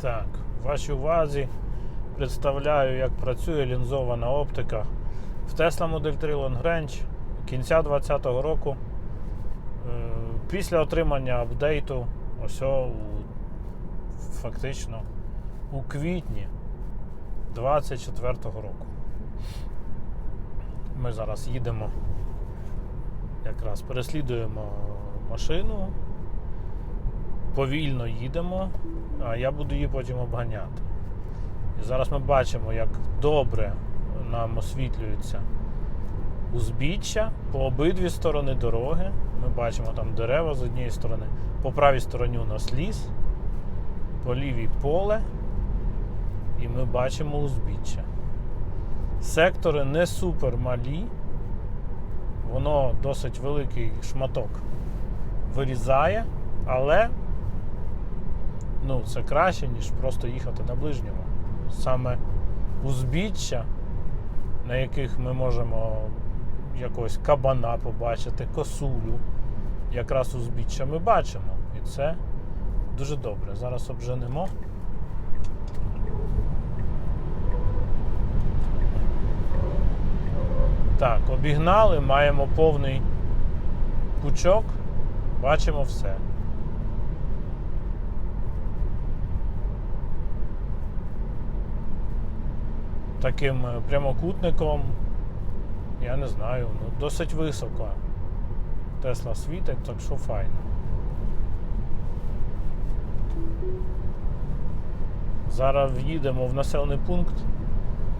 Так, вашій увазі представляю, як працює лінзована оптика в Tesla Model 3 Long Range кінця 2020 року. Е, Після отримання апдейту, ось фактично у квітні 24 року. Ми зараз їдемо, якраз переслідуємо машину, повільно їдемо, а я буду її потім обганяти. І зараз ми бачимо, як добре нам освітлюється узбіччя по обидві сторони дороги. Ми бачимо там дерева з однієї сторони, по правій стороні у нас ліс, по лівій поле, і ми бачимо узбіччя. Сектори не супер малі, воно досить великий шматок вирізає, але ну, це краще, ніж просто їхати на ближньому. Саме узбіччя, на яких ми можемо якогось кабана побачити, косулю, якраз узбіччя ми бачимо. І це дуже добре. Зараз обженемо. Так, обігнали, маємо повний пучок, бачимо все. Таким е, прямокутником, я не знаю, ну, досить високо. Тесла світить, так що файно. Зараз в'їдемо в населений пункт,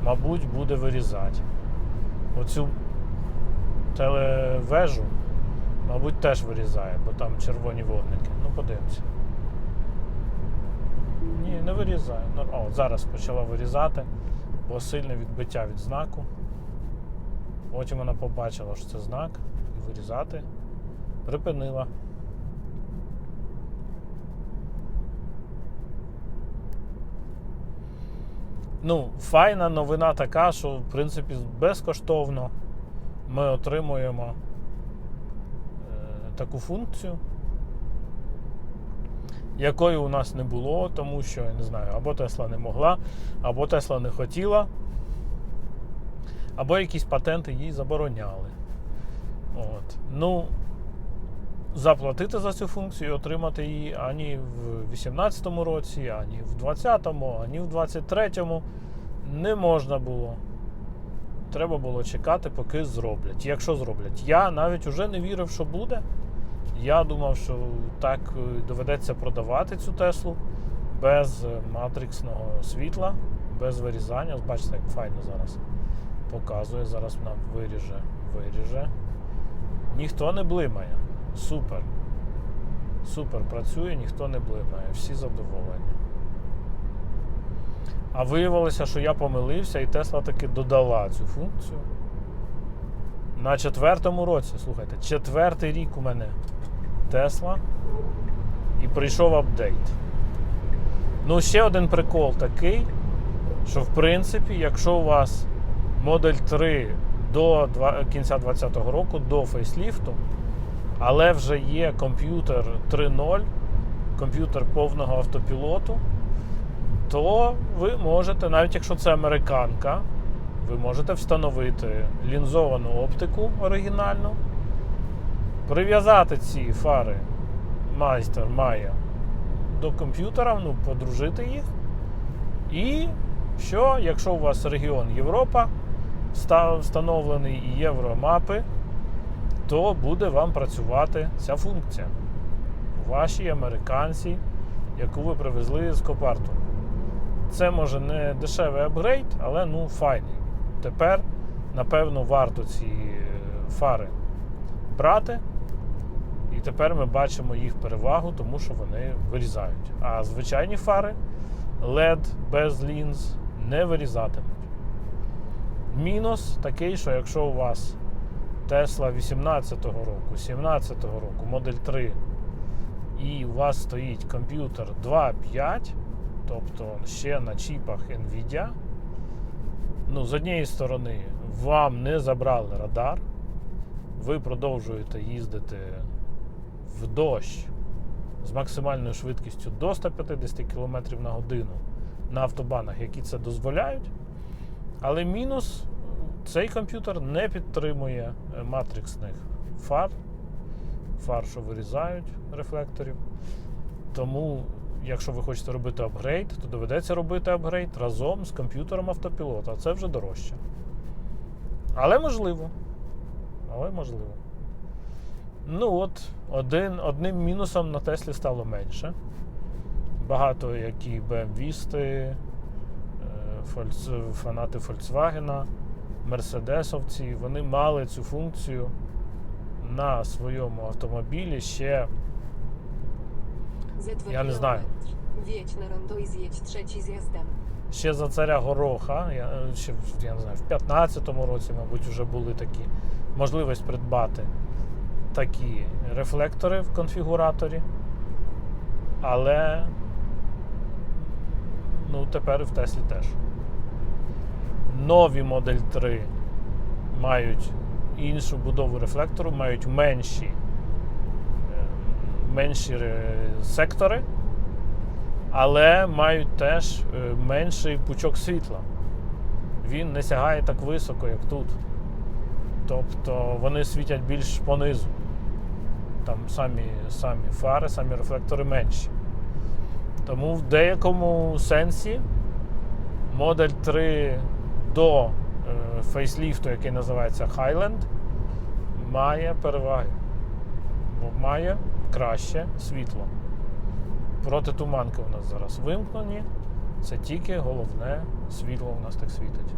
мабуть, буде вирізати. Оцю телевежу, мабуть, теж вирізає, бо там червоні вогники. Ну, подивимося. Ні, не вирізає. О, зараз почала вирізати, бо сильне відбиття від знаку. Потім вона побачила, що це знак, і вирізати припинила. Ну, файна новина така, що в принципі безкоштовно ми отримуємо е, таку функцію, якої у нас не було, тому що, я не знаю, або Тесла не могла, або Тесла не хотіла, або якісь патенти їй забороняли. От. Ну, заплатити за цю функцію і отримати її ані в 2018 році, ані в 2020, ані в 2023 не можна було. Треба було чекати, поки зроблять. Якщо зроблять. Я навіть уже не вірив, що буде. Я думав, що так е, доведеться продавати цю Теслу без е, матриксного світла, без вирізання. Бачите, як файно зараз показує. Зараз нам виріже, виріже. Ніхто не блимає. Супер. Супер працює, ніхто не блимає, всі задоволені. А виявилося, що я помилився, і Тесла таки додала цю функцію. На четвертому році, слухайте, четвертий рік у мене Тесла. І прийшов апдейт. Ну, ще один прикол такий, що в принципі, якщо у вас модель 3 до кінця 2020 року, до фейсліфту, але вже є комп'ютер 3.0, комп'ютер повного автопілоту, то ви можете, навіть якщо це американка, ви можете встановити лінзовану оптику оригінальну, прив'язати ці фари майстер має до комп'ютера, ну, подружити їх. І що, якщо у вас регіон Європа ста- встановлений і євромапи, то буде вам працювати ця функція у вашій американці, яку ви привезли з Копарту. Це може не дешевий апгрейд, але ну файний. Тепер, напевно, варто ці е, фари брати. І тепер ми бачимо їх перевагу, тому що вони вирізають. А звичайні фари LED без лінз не вирізатимуть. Мінус такий, що якщо у вас Tesla 18-го року, 17-го року, Модель 3, і у вас стоїть комп'ютер 2.5, тобто ще на чіпах NVIDIA, ну, з однієї сторони, вам не забрали радар, ви продовжуєте їздити в дощ з максимальною швидкістю до 150 км на годину на автобанах, які це дозволяють. Але мінус цей комп'ютер не підтримує е, матриксних фар, фар, що вирізають рефлекторів. Тому, якщо ви хочете робити апгрейд, то доведеться робити апгрейд разом з комп'ютером автопілота. Це вже дорожче. Але можливо. Але можливо. Ну от, один, одним мінусом на Теслі стало менше. Багато які BMW-сти, е, фанати Volkswagen, мерседесовці, вони мали цю функцію на своєму автомобілі ще Ja nie знаю. ще за царя Гороха, я, ще я не знаю, в 15-му році, мабуть, вже були такі можливість придбати такі рефлектори в конфігураторі. Але ну, тепер в Теслі теж. Нові Модель 3 мають іншу будову рефлектору, мають менші, е, менші сектори але мають теж е, менший пучок світла. Він не сягає так високо, як тут. Тобто вони світять більш понизу. Там самі, самі фари, самі рефлектори менші. Тому в деякому сенсі модель 3 до е, фейсліфту, який називається Highland, має переваги. Бо має краще світло. Протитуманки у нас зараз вимкнені. Це тільки головне світло у нас так світить.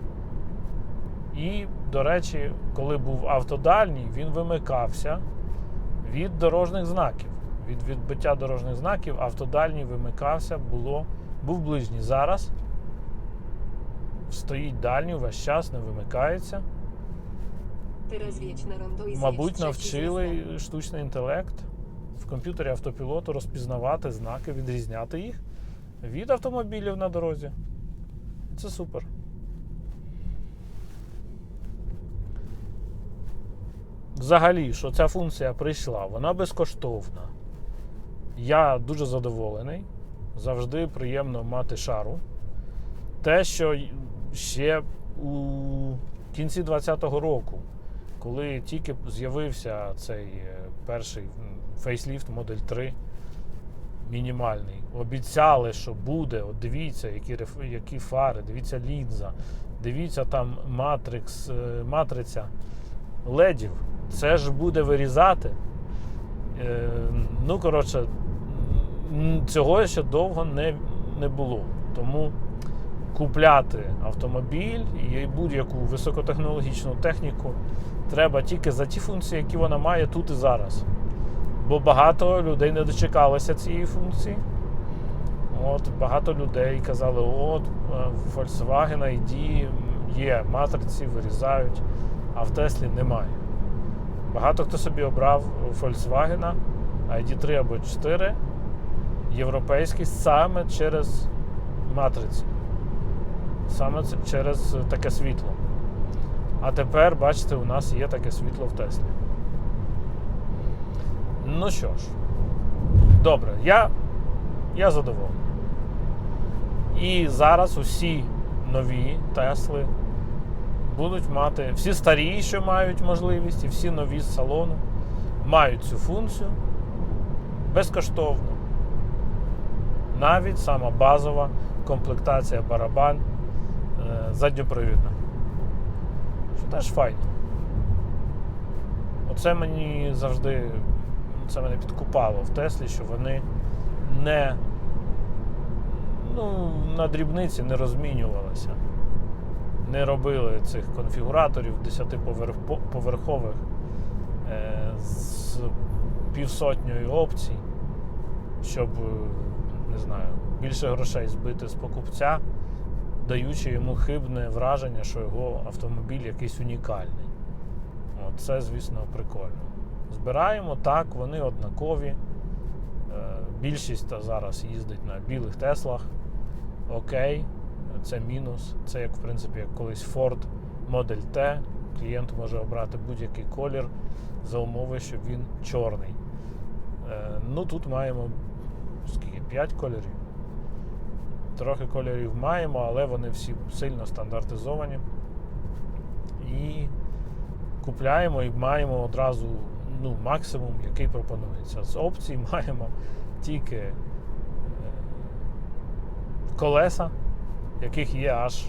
І, до речі, коли був автодальній, він вимикався від дорожніх знаків. Від відбиття дорожніх знаків автодальній вимикався, було, був ближній. Зараз стоїть дальній, весь час не вимикається. Мабуть, навчили штучний інтелект в комп'ютері автопілоту розпізнавати знаки, відрізняти їх від автомобілів на дорозі. Це супер. Взагалі, що ця функція прийшла, вона безкоштовна. Я дуже задоволений. Завжди приємно мати шару. Те, що ще у кінці 2020 року, коли тільки з'явився цей е, перший фейсліфт Модель 3 мінімальний, обіцяли, що буде. От дивіться, які, які фари, дивіться лінза, дивіться там матрикс, е, матриця ледів. Це ж буде вирізати. Е, ну, коротше, цього ще довго не, не було. Тому купляти автомобіль і будь-яку високотехнологічну техніку треба тільки за ті функції, які вона має тут і зараз. Бо багато людей не дочекалося цієї функції. От, багато людей казали, от, е, Volkswagen ID є матриці, вирізають, а в Теслі немає. Багато хто собі обрав Volkswagen ID3 або 4 європейський саме через матриці. Саме через таке світло. А тепер, бачите, у нас є таке світло в Теслі. Ну що ж, добре, я, я задоволений. І зараз усі нові Тесли будуть мати, всі старі, що мають можливість, і всі нові з салону мають цю функцію безкоштовно. Навіть сама базова комплектація барабан е, задньопривідна. Що теж файно. Оце мені завжди це мене підкупало в Теслі, що вони не ну, на дрібниці не розмінювалися. Не робили цих конфігураторів 10-поверхових е, з півсотнею опцій, щоб, е, не знаю, більше грошей збити з покупця, даючи йому хибне враження, що його автомобіль якийсь унікальний. От, це, звісно, прикольно. Збираємо так, вони однакові. Е, Більшість зараз їздить на білих Теслах. Окей, це мінус. Це як в принципі як колись Ford Model T. Клієнт може обрати будь-який колір за умови, що він чорний. Е, Ну тут маємо скільки? 5 кольорів. Трохи кольорів маємо, але вони всі сильно стандартизовані. І купляємо і маємо одразу ну, максимум, який пропонується. З опцій маємо тільки е, колеса, яких є аж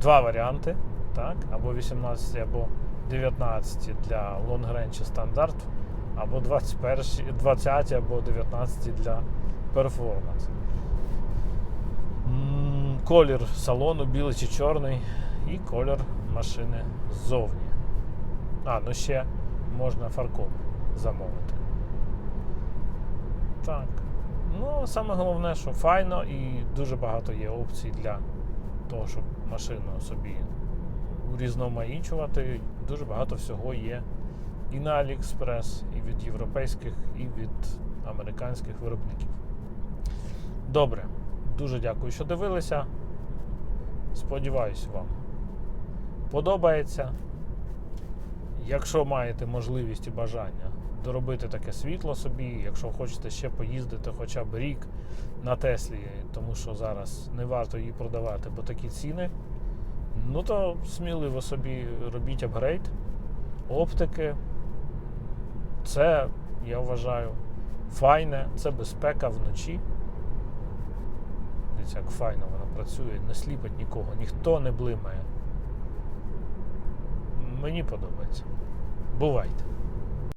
два варіанти, так? або 18, або 19 для range стандарт, або 21, 20 або 19 для перформанс. Колір салону білий чи чорний, і колір машини ззовні. А, ну ще можна фаркоп замовити. Так. Ну, саме головне, що файно і дуже багато є опцій для того, щоб машину собі урізноманічувати. Дуже багато всього є і на AliExpress, і від європейських, і від американських виробників. Добре, дуже дякую, що дивилися. Сподіваюсь, вам подобається. Якщо маєте можливість і бажання доробити таке світло собі, якщо хочете ще поїздити хоча б рік на Теслі, тому що зараз не варто її продавати, бо такі ціни, ну то сміливо собі робіть апгрейд, оптики. Це, я вважаю, файне, це безпека вночі. Дивіться, як файно вона працює, не сліпить нікого, ніхто не блимає. Мені подобається. Бувайте.